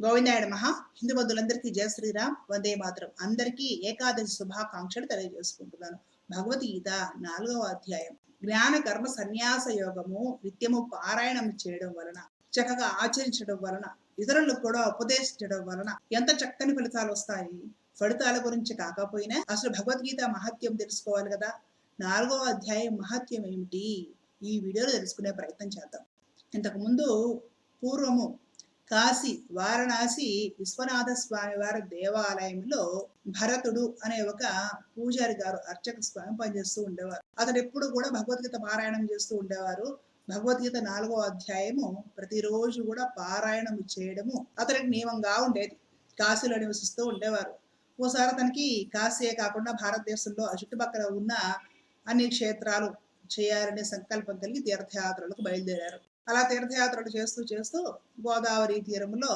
గోవిందాయుడు మహా హిందూ బంధువులందరికీ జయ శ్రీరామ్. వందే మాత్రం. అందరికీ ఏకాదశి శుభాకాంక్షలు తెలియజేసుకుంటున్నాను. భగవద్గీత నాలుగవ అధ్యాయం. జ్ఞాన కర్మ సన్యాస యోగము నిత్యము పారాయణం చేయడం వలన చక్కగా ఆచరించడం వలన ఇతరులకు కూడా ఉపదేశించడం వలన ఎంత చక్కని ఫలితాలు వస్తాయి? ఫలితాల గురించి కాకపోయినా అసలు భగవద్గీత మహత్యం తెలుసుకోవాలి కదా? నాలుగవ అధ్యాయం మహత్యం ఏమిటి? ఈ వీడియోలో తెలుసుకునే ప్రయత్నం చేద్దాం. ఇంతకు ముందు పూర్వము కాశీ వారణాసి విశ్వనాథ స్వామి వారి దేవాలయంలో భరతుడు అనే ఒక పూజారి గారు అర్చక స్వామి పనిచేస్తూ ఉండేవారు. అతడు ఎప్పుడు కూడా భగవద్గీత పారాయణం చేస్తూ ఉండేవారు. భగవద్గీత నాలుగో అధ్యాయము ప్రతిరోజు కూడా పారాయణం చేయడము అతనికి నియమంగా ఉండేది. కాశీలో నివసిస్తూ ఉండేవారు. ఓసారి అతనికి కాశీయే కాకుండా భారతదేశంలో చుట్టుపక్కల ఉన్న అన్ని క్షేత్రాలు చేయాలనే సంకల్పం కలిగి తీర్థయాత్రలకు బయలుదేరారు. అలా తీర్థయాత్రలు చేస్తూ చేస్తూ గోదావరి తీరంలో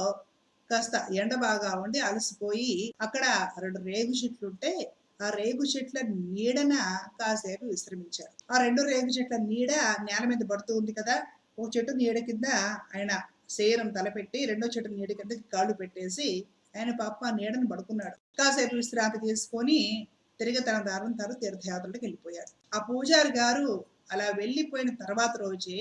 కాస్త ఎండ బాగా ఉండి అలసిపోయి అక్కడ రెండు రేగు చెట్లు ఉంటే ఆ రేగు చెట్ల నీడన కాసేపు విశ్రమించారు. ఆ రెండు రేగు చెట్ల నీడ నేల మీద పడుతూ ఉంది కదా ఒక చెట్టు నీడ కింద ఆయన శరీరం తలపెట్టి రెండో చెట్టు నీడ కింద కాళ్ళు పెట్టేసి ఆయన పాప ఆ నీడను పడుకున్నాడు. కాసేపు విశ్రాంతి తీసుకొని తిరిగి తన దారిని తాను తీర్థయాత్రలకు వెళ్ళిపోయాడు. ఆ పూజారి గారు అలా వెళ్ళిపోయిన తర్వాత రోజే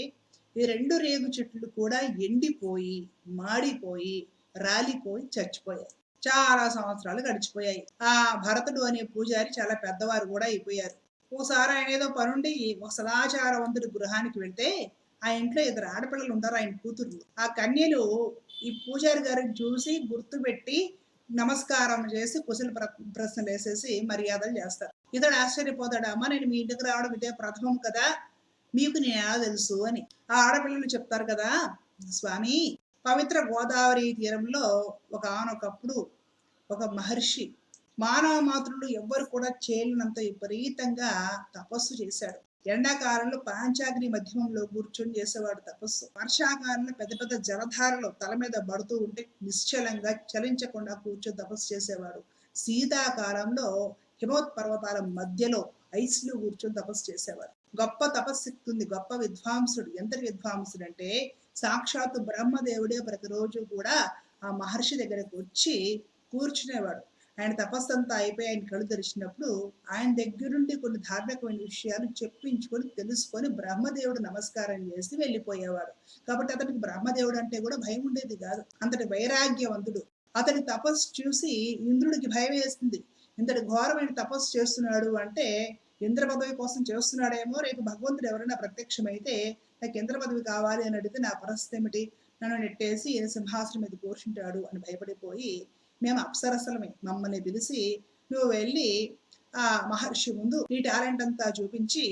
ఈ రెండు రేగు చెట్లు కూడా ఎండిపోయి మాడిపోయి రాలిపోయి చచ్చిపోయాయి. చాలా సంవత్సరాలు గడిచిపోయాయి. ఆ భరతుడు అనే పూజారి చాలా పెద్దవారు కూడా అయిపోయారు. ఓసారి ఆయన ఏదో పనుండి ఒక సదాచారవంతుడి గృహానికి వెళ్తే ఆ ఇంట్లో ఇద్దరు ఆడపిల్లలు ఉంటారు ఆయన కూతుర్లు. ఆ కన్యలు ఈ పూజారి గారిని చూసి గుర్తుపెట్టి నమస్కారం చేసి కుశల ప్ర- ప్రశ్నలు వేసేసి మర్యాదలు చేస్తారు. ఇతడు ఆశ్చర్యపోతాడు అమ్మ నేను మీ ఇంటికి రావడం ఇదే ప్రథమం కదా. మీకు నేను ఎలా తెలుసు అని. ఆ ఆడపిల్లలు చెప్తారు కదా స్వామి పవిత్ర గోదావరి తీరంలో ఒక ఆనొకప్పుడు ఒక మహర్షి మానవ మాతృలు ఎవ్వరు కూడా చేయలేనంత విపరీతంగా తపస్సు చేశాడు. ఎండాకాలంలో పాంచాగ్ని మధ్యమంలో కూర్చొని చేసేవాడు తపస్సు. వర్షాకాలంలో పెద్ద పెద్ద జలధారలు తల మీద పడుతూ ఉంటే నిశ్చలంగా చలించకుండా కూర్చొని తపస్సు చేసేవాడు. శీతాకాలంలో హిమోత్ పర్వతాల మధ్యలో ఐస్లో కూర్చొని తపస్సు చేసేవాడు. గొప్ప తపస్శక్తి ఉంది గొప్ప విద్వాంసుడు. ఎంత విద్వాంసుడు అంటే సాక్షాత్తు బ్రహ్మదేవుడే ప్రతిరోజు కూడా ఆ మహర్షి దగ్గరకు వచ్చి కూర్చునేవాడు. ఆయన తపస్సు అంతా అయిపోయి ఆయన కళ్ళు తెరిచినప్పుడు ఆయన దగ్గరుండి కొన్ని ధార్మికమైన విషయాలు చెప్పించుకొని తెలుసుకొని బ్రహ్మదేవుడు నమస్కారం చేసి వెళ్ళిపోయేవాడు. కాబట్టి అతనికి బ్రహ్మదేవుడు అంటే కూడా భయం ఉండేది కాదు. అంతటి వైరాగ్యవంతుడు. అతని తపస్సు చూసి ఇంద్రుడికి భయం వేస్తుంది ఇంతటి ఘోరమైన తపస్సు చేస్తున్నాడు అంటే ఇంద్ర పదవి కోసం చేస్తున్నాడేమో రేపు భగవంతుడు ఎవరైనా ప్రత్యక్షమైతే నాకు ఇంద్ర పదవి కావాలి అని అడిగితే నా పరిస్థితి ఏమిటి? నన్ను నెట్టేసి సింహాసనం మీద కూర్చుంటాడు అని భయపడిపోయి మేము అప్సరసలమే. మమ్మల్ని పిలిచి నువ్వు వెళ్ళి ఆ మహర్షి ముందు నీ టాలెంట్ అంతా చూపించి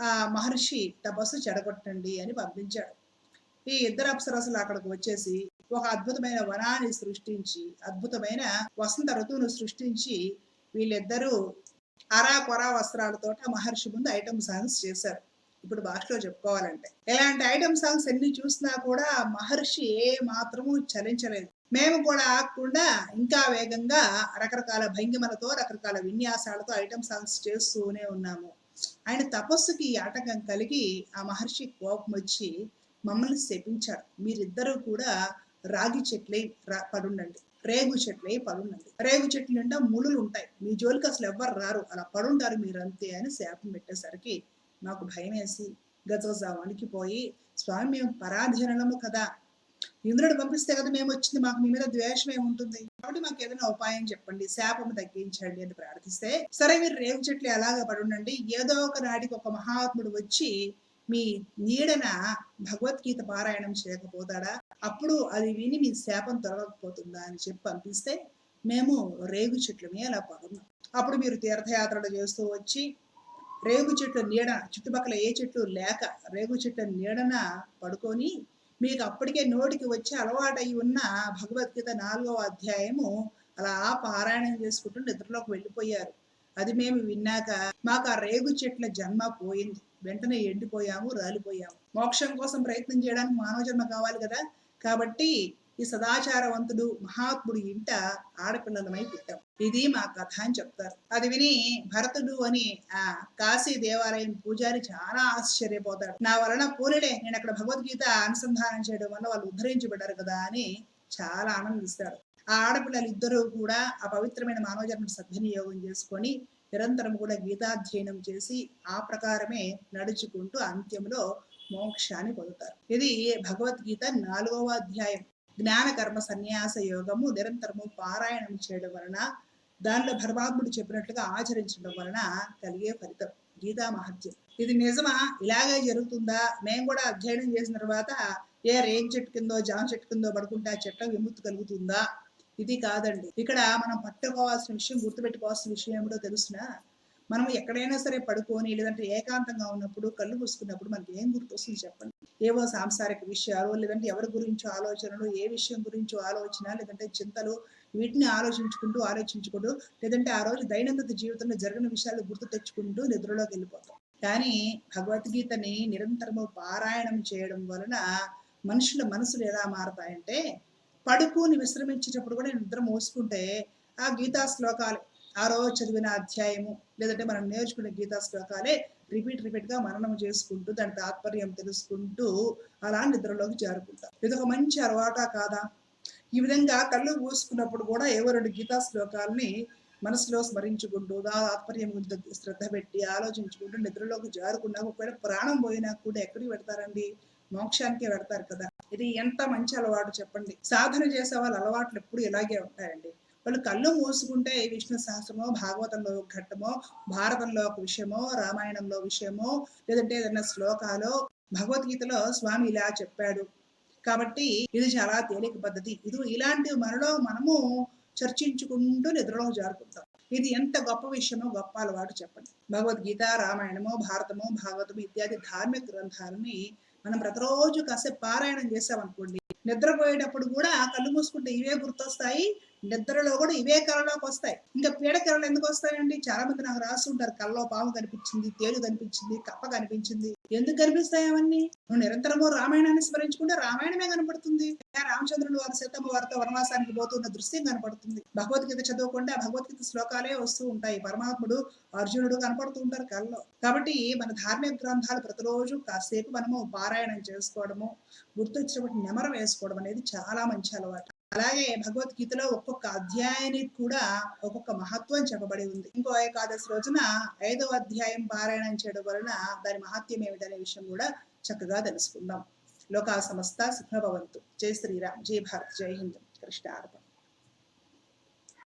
ఆ మహర్షి తపస్సు చెడగొట్టండి అని పంపించాడు. ఈ ఇద్దరు అప్సరసలు అక్కడికి వచ్చేసి ఒక అద్భుతమైన వనాన్ని సృష్టించి అద్భుతమైన వసంత ఋతువును సృష్టించి వీళ్ళిద్దరూ అరా కొరా వస్త్రాలతో మహర్షి ముందు ఐటమ్ సాంగ్స్ చేశారు. ఇప్పుడు భాషలో చెప్పుకోవాలంటే. ఇలాంటి ఐటమ్ సాంగ్స్ ఎన్ని చూసినా కూడా ఆ మహర్షి ఏ మాత్రము చలించలేదు. మేము కూడా ఆగకుండా ఇంకా వేగంగా రకరకాల భంగిమలతో రకరకాల విన్యాసాలతో ఐటమ్ సాంగ్స్ చేస్తూనే ఉన్నాము. ఆయన తపస్సుకి ఈ ఆటంకం కలిగి ఆ మహర్షి కోపం వచ్చి మమ్మల్ని శపించారు మీరిద్దరూ కూడా రాగి చెట్లై పడుండండి. రేగు చెట్లే పడున్నది. రేగు చెట్లు నిండా ములులు ఉంటాయి. మీ జోలికి అసలు ఎవ్వరు రారు. అలా పడుంటారు మీరు అంతే అని శాపం పెట్టేసరికి మాకు భయం వేసి గజగజ వణికిపోయి స్వామి మేము పరాధీనము కదా. ఇంద్రుడు పంపిస్తే కదా మేము వచ్చింది మాకు మీ మీద ద్వేషమే ఉంటుంది. కాబట్టి మాకు ఏదైనా ఉపాయం చెప్పండి. శాపం తగ్గించండి అని ప్రార్థిస్తే సరే మీరు రేగు చెట్లు ఎలాగ పడుండండి. ఏదో ఒక నాటికి ఒక మహాత్ముడు వచ్చి మీ నీడన భగవద్గీత పారాయణం చేయకపోతాడా? అప్పుడు అది విని మీ శాపం తొలగకపోతుందా అని చెప్పి పంపిస్తే మేము రేగు చెట్ల మీద అలా పడున్నాం అప్పుడు మీరు తీర్థయాత్రలు చేస్తూ వచ్చి రేగు చెట్ల నీడ చుట్టుపక్కల ఏ చెట్లు లేక రేగు చెట్ల నీడన పడుకొని మీకు అప్పటికే నోటికి వచ్చి అలవాటై ఉన్న భగవద్గీత నాలుగవ అధ్యాయము అలా పారాయణం చేసుకుంటూ నిద్రలోకి వెళ్ళిపోయారు. అది మేము విన్నాక మాకు ఆ రేగు చెట్ల జన్మ పోయింది. వెంటనే ఎండిపోయాము రాలిపోయాము. మోక్షం కోసం ప్రయత్నం చేయడానికి మానవ జన్మ కావాలి కదా. కాబట్టి ఈ సదాచారవంతుడు మహాత్ముడు ఇంట ఆడపిల్లలమై పుట్టాం. ఇది మా కథ అని చెప్తారు. అది విని భరతుడు అని ఆ కాశీ దేవాలయం పూజారి చాలా ఆశ్చర్యపోతాడు. నా వలన పోలిడే నేను అక్కడ భగవద్గీత అనుసంధానం చేయడం వల్ల వాళ్ళు ఉద్ధరించబడ్డారు కదా అని చాలా ఆనందిస్తాడు ఆ ఆడపిల్లలు ఇద్దరూ కూడా ఆ పవిత్రమైన మానవ జన్మ సద్వినియోగం చేసుకొని నిరంతరం కూడా గీతాధ్యయనం చేసి ఆ ప్రకారమే నడుచుకుంటూ అంత్యంలో మోక్షాన్ని పొందుతారు. ఇది భగవద్గీత నాలుగవ అధ్యాయం. జ్ఞాన కర్మ సన్యాస యోగము నిరంతరము పారాయణం చేయడం వలన దానిలో పరమాత్ముడు చెప్పినట్లుగా ఆచరించడం వలన కలిగే ఫలితం. గీతా మహత్యం. ఇది నిజమా? ఇలాగే జరుగుతుందా? మేము కూడా అధ్యయనం చేసిన తర్వాత ఏ రేం చెట్టు కిందో జామ చెట్టు కిందో పడుకుంటే ఆ చెట్ల విముక్తి కలుగుతుందా? ఇది కాదండి. ఇక్కడ మనం పట్టుకోవాల్సిన విషయం గుర్తుపెట్టుకోవాల్సిన విషయం ఏమిటో తెలుసునా? మనం ఎక్కడైనా సరే పడుకొని లేదంటే ఏకాంతంగా ఉన్నప్పుడు కళ్ళు మూసుకున్నప్పుడు మనకి ఏం గుర్తొస్తుంది చెప్పండి? ఏవో సాంసారిక విషయాలు లేదంటే ఎవరి గురించో ఆలోచనలు ఏ విషయం గురించో ఆలోచన లేదంటే చింతలు వీటిని ఆలోచించుకుంటూ ఆలోచించుకుంటూ లేదంటే ఆ రోజు దైనందిన జీవితంలో జరిగిన విషయాలు గుర్తు తెచ్చుకుంటూ నిద్రలోకి వెళ్ళిపోతాం. కానీ భగవద్గీతని నిరంతరము పారాయణం చేయడం వలన మనుషుల మనసులు ఎలా మారతాయంటే పడుకుని విశ్రమించేటప్పుడు కూడా నిద్ర మోసుకుంటే ఆ గీతా శ్లోకాలు. ఆ రోజు చదివిన అధ్యాయము లేదంటే మనం నేర్చుకునే గీతా శ్లోకాలే రిపీట్ రిపీట్గా మననం చేసుకుంటూ దాని తాత్పర్యం తెలుసుకుంటూ అలా నిద్రలోకి చేరుకుంటాం ఇది ఒక మంచి అలవాట కాదా? ఈ విధంగా కళ్ళు మూసుకున్నప్పుడు కూడా ఏవో రెండు గీతా శ్లోకాలని మనసులో స్మరించుకుంటూ ఆ తాత్పర్యం గురించి శ్రద్ధ పెట్టి ఆలోచించుకుంటూ నిద్రలోకి జారుకున్నా ఒకవేళ ప్రాణం పోయినా కూడా ఎక్కడికి పెడతారండి మోక్షానికే పెడతారు కదా. ఇది ఎంత మంచి అలవాటు చెప్పండి. సాధన చేసే వాళ్ళ అలవాట్లు ఎప్పుడు ఇలాగే ఉంటాయండి. వాళ్ళు కళ్ళు మూసుకుంటే విష్ణు సహస్రమో భాగవతంలో ఒక ఘట్టమో భారతంలో ఒక విషయమో రామాయణంలో విషయమో లేదంటే ఏదైనా శ్లోకాలో భగవద్గీతలో స్వామి ఇలా చెప్పాడు. కాబట్టి ఇది చాలా తేలిక పద్ధతి. ఇది ఇలాంటి మనలో మనము చర్చించుకుంటూ నిద్రలో జారుకుంటాం. ఇది ఎంత గొప్ప విషయమో గొప్ప అలవాటు చెప్పండి. భగవద్గీత రామాయణము భారతము భాగవతము ఇత్యాది ధార్మిక గ్రంథాలని మనం ప్రతిరోజు కాసేపు పారాయణం చేసామనుకోండి నిద్రపోయేటప్పుడు కూడా కళ్ళు మూసుకుంటే ఇవే గుర్తొస్తాయి. నిద్రలో కూడా ఇవే కళలోకి వస్తాయి. ఇంకా పీడ కళలు ఎందుకు వస్తాయండి? చాలా మంది నాకు రాస్తుంటారు కళ్ళలో పాము కనిపించింది తేలు కనిపించింది కప్ప కనిపించింది. ఎందుకు కనిపిస్తాయి అవన్నీ? నువ్వు నిరంతరము రామాయణాన్ని స్మరించుకుంటే రామాయణమే కనపడుతుంది. రామచంద్రుడు వారి సీతమ్మ వారితో వనవాసానికి పోతున్న దృశ్యం కనపడుతుంది. భగవద్గీత చదువుకుంటే ఆ భగవద్గీత శ్లోకాలే వస్తూ ఉంటాయి. పరమాత్ముడు అర్జునుడు కనపడుతూ ఉంటారు కళ్ళలో. కాబట్టి మన ధార్మిక గ్రంథాలు ప్రతిరోజు కాసేపు మనము పారాయణం చేసుకోవడము గుర్తొచ్చినప్పుడు నెమరం వేసుకోవడం అనేది చాలా మంచి అలవాటు. అలాగే భగవద్గీతలో ఒక్కొక్క అధ్యాయానికి కూడా ఒక్కొక్క మహత్వం చెప్పబడి ఉంది. ఇంకో ఏకాదశి రోజున ఐదవ అధ్యాయం పారాయణం చేయడం వలన దాని మహత్యం ఏమిటనే విషయం కూడా చక్కగా తెలుసుకుందాం. లోకా సమస్త సుఖభవంతు. జై శ్రీరామ్. జై భారత్. జై హింద్. కృష్ణ అర్పణ